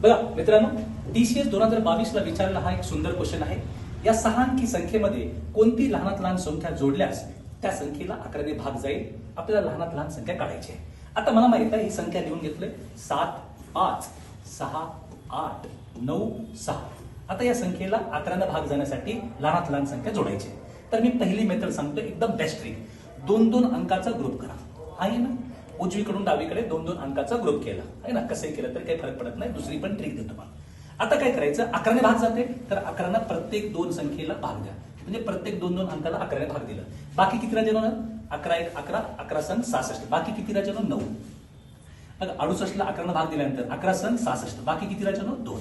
बघा मित्रांनो टीसीएस दोन हजार बावीस ला विचारला हा एक सुंदर क्वेश्चन आहे. या सहा अंकी संख्येमध्ये कोणती लहानात लहान संख्या जोडल्यास त्या संख्येला अकराने भाग जाईल? आपल्याला लहानात लहान संख्या काढायची आहे. आता मला माहीत आहे ही संख्या लिहून घेतलंय. सात पाच सहा आठ नऊ सहा. आता या संख्येला अकरानं भाग जाण्यासाठी लहानात लहान संख्या जोडायची आहे. तर मी पहिली मेथड सांगतो एकदम बेस्ट ट्रिक दोन दोन अंकाचा ग्रुप करा. आहे ना? उजवीकडून डावीकडे दोन दोन अंकाचा ग्रुप केला. आहे ना? कसंही केलं तर काही फरक पडत नाही. दुसरी पण ट्रिक देतो तुम्हाला. आता काय करायचं? अकराने भाग जाते. तर अकरानं प्रत्येक दोन संख्येला भाग द्या. म्हणजे प्रत्येक दोन दोन अंकाला अकराने भाग दिला. बाकी किती राजा अकरा एक अकरा अकरा सण सहासष्ट. बाकी किती राजा नऊ. अगं अडुसष्टला अकरानं भाग दिल्यानंतर अकरा सण सहासष्ट. बाकी किती राजानो दोन.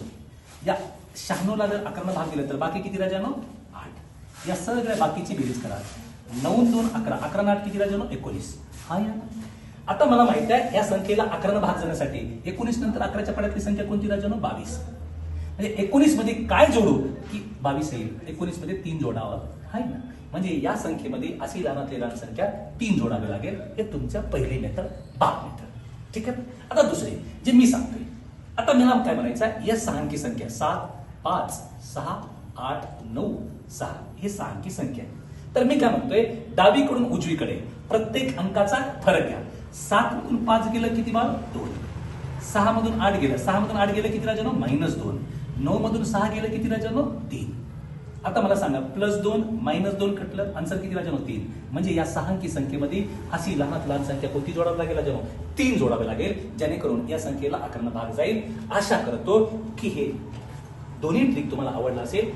या शहाण्णवला जर अकरानं भाग दिला तर बाकी किती राजानो आठ. या सगळ्या बाकीची बेरीज करा. नऊ दोन अकरा. अकरा आठ किती राजानो एकोणीस. हा या. आता मला माहीत आहे या संख्येला अकरानं भाग जाण्यासाठी एकोणीस नंतर अकराच्या पाड्यातली संख्या कोणती राजानो बावीस. म्हणजे एकोणीसमध्ये काय जोडू? की बावीस येईल. एकोणीसमध्ये तीन जोडावं. आहे ना? म्हणजे या संख्येमध्ये अशी लहानातली लहान संख्या तीन जोडावी लागेल. हे तुमच्या पहिली मेथड बाप मेथड ठीक आहे? आता दुसरी जे मी सांगतोय. आता मला काय म्हणायचं आहे? या सहा अंकी संख्या सात पाच सहा आठ नऊ सहा हे सहा अंकी संख्या. आहे तर मी काय म्हणतोय? डावीकडून उजवीकडे प्रत्येक अंकाचा फरक घ्या. सात मधून पाच गेलं किती बाल दोन. सहा मधून आठ गेलं. सहा मधून आठ गेलं किती राजानो? मायनस दोन. नऊ मधून सहा गेलं किती राजानो? तीन. आता मला सांगा प्लस दोन मायनस दोन कटलं आन्सर किती राजानो? तीन. म्हणजे या सहा अंकी संख्येमध्ये अशी लहानात लहान संख्या कोणती जोडावी लागेल राजानो? तीन जोडावे लागेल जेणेकरून या संख्येला अकरानं भाग जाईल. आशा करतो की हे दोन्ही ट्रिक तुम्हाला आवडला असेल.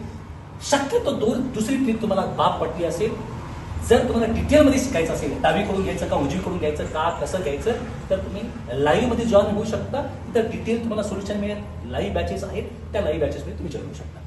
शक्यतो दोन दुसरी ट्रिक तुम्हाला बाप पटली असेल. जर तुम्हाला डिटेलमध्ये शिकायचं असेल डावीकडून घ्यायचं का उजवीकडून घ्यायचं का कसं घ्यायचं तर तुम्ही लाईव्हमध्ये जॉईन होऊ शकता. तर डिटेल तुम्हाला सोल्युशन मिळेल. लाईव्ह बॅचेस आहेत. त्या लाईव्ह बॅचेसमध्ये तुम्ही जॉईन होऊ शकता.